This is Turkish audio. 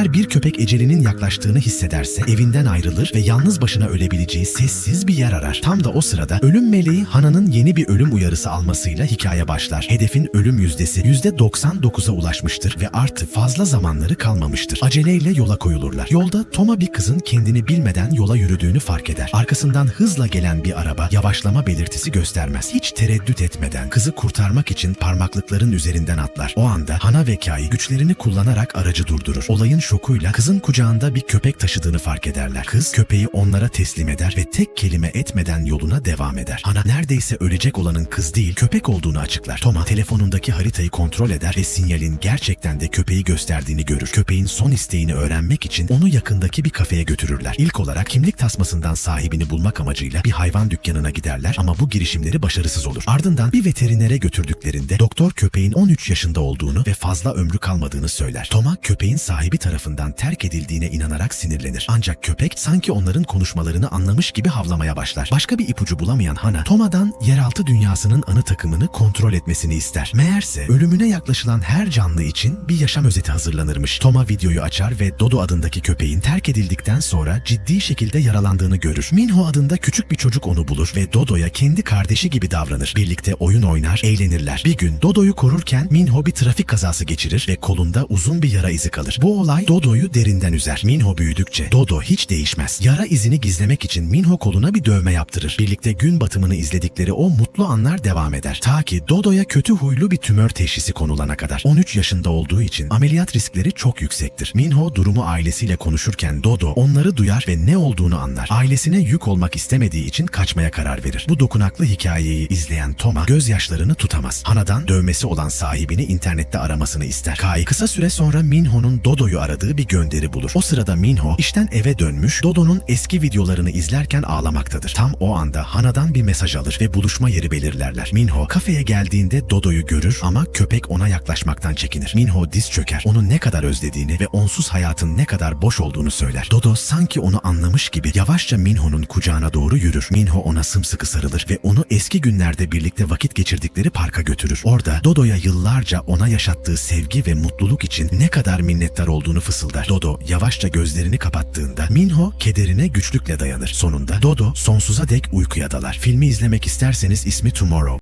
Eğer bir köpek ecelinin yaklaştığını hissederse evinden ayrılır ve yalnız başına ölebileceği sessiz bir yer arar. Tam da o sırada ölüm meleği Hana'nın yeni bir ölüm uyarısı almasıyla hikaye başlar. Hedefin ölüm yüzdesi %99'a ulaşmıştır ve artık fazla zamanları kalmamıştır. Aceleyle yola koyulurlar. Yolda Toma bir kızın kendini bilmeden yola yürüdüğünü fark eder. Arkasından hızla gelen bir araba yavaşlama belirtisi göstermez. Hiç tereddüt etmeden kızı kurtarmak için parmaklıkların üzerinden atlar. O anda Hana ve Kai güçlerini kullanarak aracı durdurur. Olayın şokuyla kızın kucağında bir köpek taşıdığını fark ederler. Kız köpeği onlara teslim eder ve tek kelime etmeden yoluna devam eder. Hana neredeyse ölecek olanın kız değil köpek olduğunu açıklar. Toma telefonundaki haritayı kontrol eder ve sinyalin gerçekten de köpeği gösterdiğini görür. Köpeğin son isteğini öğrenmek için onu yakındaki bir kafeye götürürler. İlk olarak kimlik tasmasından sahibini bulmak amacıyla bir hayvan dükkanına giderler ama bu girişimleri başarısız olur. Ardından bir veterinere götürdüklerinde doktor köpeğin 13 yaşında olduğunu ve fazla ömrü kalmadığını söyler. Toma köpeğin sahibi tarafından terk edildiğine inanarak sinirlenir. Ancak köpek sanki onların konuşmalarını anlamış gibi havlamaya başlar. Başka bir ipucu bulamayan Hana, Toma'dan yeraltı dünyasının anı takımını kontrol etmesini ister. Meğerse ölümüne yaklaşılan her canlı için bir yaşam özeti hazırlanırmış. Toma videoyu açar ve Dodo adındaki köpeğin terk edildikten sonra ciddi şekilde yaralandığını görür. Minho adında küçük bir çocuk onu bulur ve Dodo'ya kendi kardeşi gibi davranır. Birlikte oyun oynar, eğlenirler. Bir gün Dodo'yu korurken Minho bir trafik kazası geçirir ve kolunda uzun bir yara izi kalır. Bu olay Dodo'yu derinden üzer. Minho büyüdükçe Dodo hiç değişmez. Yara izini gizlemek için Minho koluna bir dövme yaptırır. Birlikte gün batımını izledikleri o mutlu anlar devam eder. Ta ki Dodo'ya kötü huylu bir tümör teşhisi konulana kadar. 13 yaşında olduğu için ameliyat riskleri çok yüksektir. Minho durumu ailesiyle konuşurken Dodo onları duyar ve ne olduğunu anlar. Ailesine yük olmak istemediği için kaçmaya karar verir. Bu dokunaklı hikayeyi izleyen Toma gözyaşlarını tutamaz. Hanadan dövmesi olan sahibini internette aramasını ister. Kai kısa süre sonra Minho'nun Dodo'yu aradığı bir gönderi bulur. O sırada Minho işten eve dönmüş Dodo'nun eski videolarını izlerken ağlamaktadır. Tam o anda Hana'dan bir mesaj alır ve buluşma yeri belirlerler. Minho kafeye geldiğinde Dodo'yu görür ama köpek ona yaklaşmaktan çekinir. Minho diz çöker. Onu ne kadar özlediğini ve onsuz hayatın ne kadar boş olduğunu söyler. Dodo sanki onu anlamış gibi yavaşça Minho'nun kucağına doğru yürür. Minho ona sımsıkı sarılır ve onu eski günlerde birlikte vakit geçirdikleri parka götürür. Orada Dodo'ya yıllarca ona yaşattığı sevgi ve mutluluk için ne kadar minnettar olduğunu fısıldar. Dodo yavaşça gözlerini kapattığında Minho kederine güçlükle dayanır. Sonunda Dodo sonsuza dek uykuya dalar. Filmi izlemek isterseniz ismi Tomorrow.